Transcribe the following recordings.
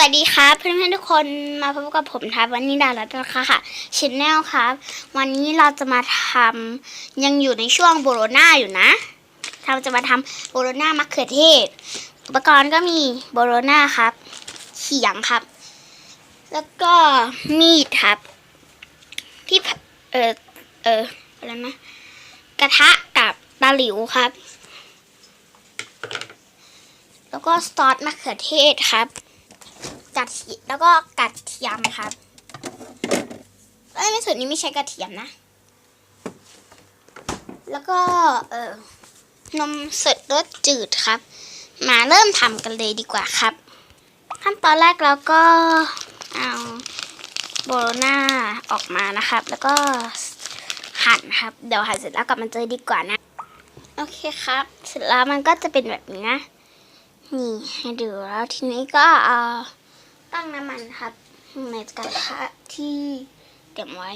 วัสดีครับเพื่อนๆทุกคนมาพบกับผมครับวันนี้ดารัตนะคะค่ะชแนลครับ วันนี้เราจะมาทำยังอยู่ในช่วงโบโรนาอยู่นะเราจะมาทำโบโรนามะเขือเทศ อุปกรณ์ก็มีโบโรนาครับ เขียงครับ แล้วก็มีดครับ ที่เออเอออะไรนะกระทะกับตาหลิวครับ แล้วก็ซอสมะเขือเทศครับ กระเทียมแล้วก็กระเทียมครับเอ้ไม่ส่วนนี้ไม่ใช่กระเทียมนะ แล้วก็เออนมสดรสจืดครับ มาเริ่มทำกันเลยดีกว่าครับ ขั้นตอนแรกเราก็เอาโบโลน่าออกมานะครับ แล้วก็หั่นครับ เดี๋ยวหั่นเสร็จแล้วกลับมาเจอดีกว่านะ โอเคครับ เสร็จแล้วมันก็จะเป็นแบบนี้นะ นี่ให้ดูแล้วทีนี้ก็เอา น้ำมันครับในกระทะที่เตรียมไว้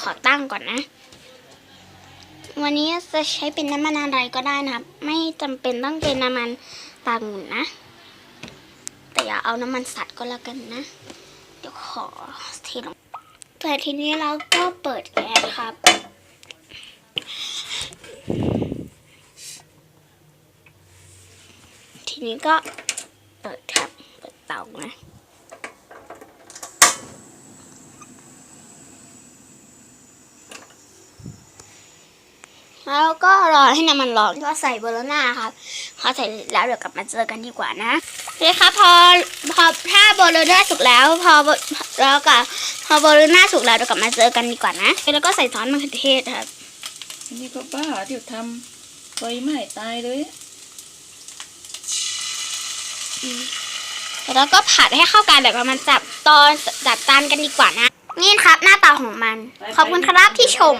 ขอตั้งก่อนนะ วันนี้จะใช้เป็นน้ำมันอะไรก็ได้นะครับ ไม่จำเป็นต้องเป็นน้ำมันปลาหมุนนะ แต่อย่าเอาน้ำมันสัตว์ก็แล้วกันนะ เดี๋ยวขอเทลงแต่ทีนี้เราก็เปิดแก๊สครับทีนี้ก็เปิดครับ เตานะแล้วก็รอให้น้ำมันร้อนก็ใส่เบอร์หน้าครับพอใส่แล้วเดี๋ยวกลับมาเจอกันดีกว่านะโอเคครับพอพอถ้าโบโลน่าสุกแล้ว พอแล้วก็พอโบโลน่าสุกแล้วเดี๋ยวกลับมาเจอกันดีกว่านะแล้วก็ใส่ซอสมะเขือเทศครับนี่ก็บ้าที่ทำไฟไหม้ตายเลย แล้วก็ผัดให้เข้ากันเดี๋ยวเรามาจับตอนจับจานกันดีกว่านะ นี่ครับหน้าตาของมัน ขอบคุณครับที่ชม